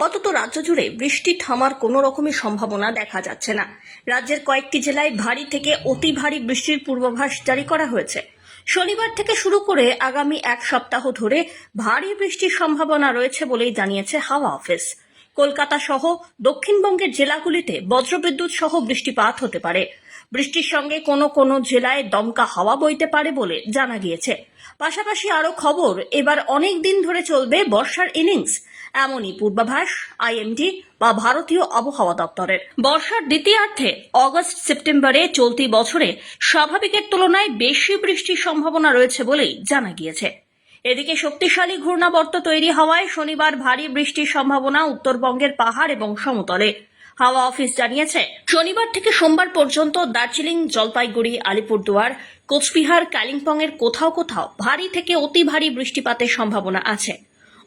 আপাতত রাজ্য জুড়ে বৃষ্টি থামার কোনো রকমের সম্ভাবনা দেখা যাচ্ছে না। রাজ্যের কয়েকটি জেলায় ভারী থেকে অতি ভারী বৃষ্টির পূর্বাভাস জারি করা হয়েছে। শনিবার থেকে শুরু করে আগামী এক সপ্তাহ ধরে ভারী বৃষ্টির সম্ভাবনা রয়েছে বলেই জানিয়েছে হাওয়া অফিস। কলকাতা সহ দক্ষিণবঙ্গের জেলাগুলিতে বজ্রবিদ্যুৎ সহ বৃষ্টিপাত হতে পারে। বৃষ্টির সঙ্গে কোনো কোনো জেলায় দমকা হাওয়া বইতে পারে বলে জানা গিয়েছে। পাশাপাশি আরও খবর, এবার অনেক দিন ধরে চলবে বর্ষার ইনিংস। এমনই পূর্বাভাস আইএমডি বা ভারতীয় আবহাওয়া দপ্তরের। বর্ষার দ্বিতীয়ার্ধে অগস্ট সেপ্টেম্বরে চলতি বছরে স্বাভাবিকের তুলনায় বেশি বৃষ্টির সম্ভাবনা রয়েছে বলেই জানা গিয়েছে। এদিকে শক্তিশালী ঘূর্ণাবর্ত তৈরি হওয়ায় শনিবার ভারী বৃষ্টির সম্ভাবনা উত্তরবঙ্গের পাহাড় এবং সমতলে। হাওয়া অফিস জানিয়েছে, শনিবার থেকে সোমবার পর্যন্ত দার্জিলিং, জলপাইগুড়ি, আলিপুরদুয়ার, কোচবিহার, কালিম্পংয়ের কোথাও কোথাও ভারী থেকে অতি ভারী বৃষ্টিপাতের সম্ভাবনা আছে।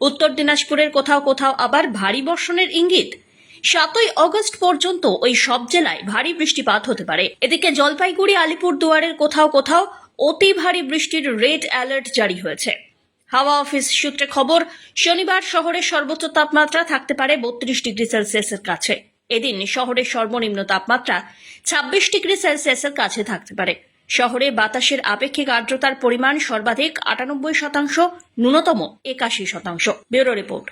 উত্তর দিনাজপুরের কোথাও কোথাও আবার ভারী বর্ষণের ইঙ্গিত। সাতই অগস্ট পর্যন্ত ওই সব জেলায় ভারী বৃষ্টিপাত হতে পারে। এদিকে জলপাইগুড়ি, আলিপুরদুয়ারের কোথাও কোথাও অতি ভারী বৃষ্টির রেড অ্যালার্ট জারি হয়েছে। হাওয়া অফিস সূত্রে খবর, শনিবার শহরের সর্বোচ্চ তাপমাত্রা থাকতে পারে বত্রিশ ডিগ্রি সেলসিয়াসের কাছে। এদিন শহরের সর্বনিম্ন তাপমাত্রা ছাব্বিশ ডিগ্রি সেলসিয়াসের কাছে থাকতে পারে। শহরে বাতাসের আপেক্ষিক আর্দ্রতার পরিমাণ সর্বাধিক আটানব্বই শতাংশ, ন্যূনতম একাশি শতাংশ। Bureau report.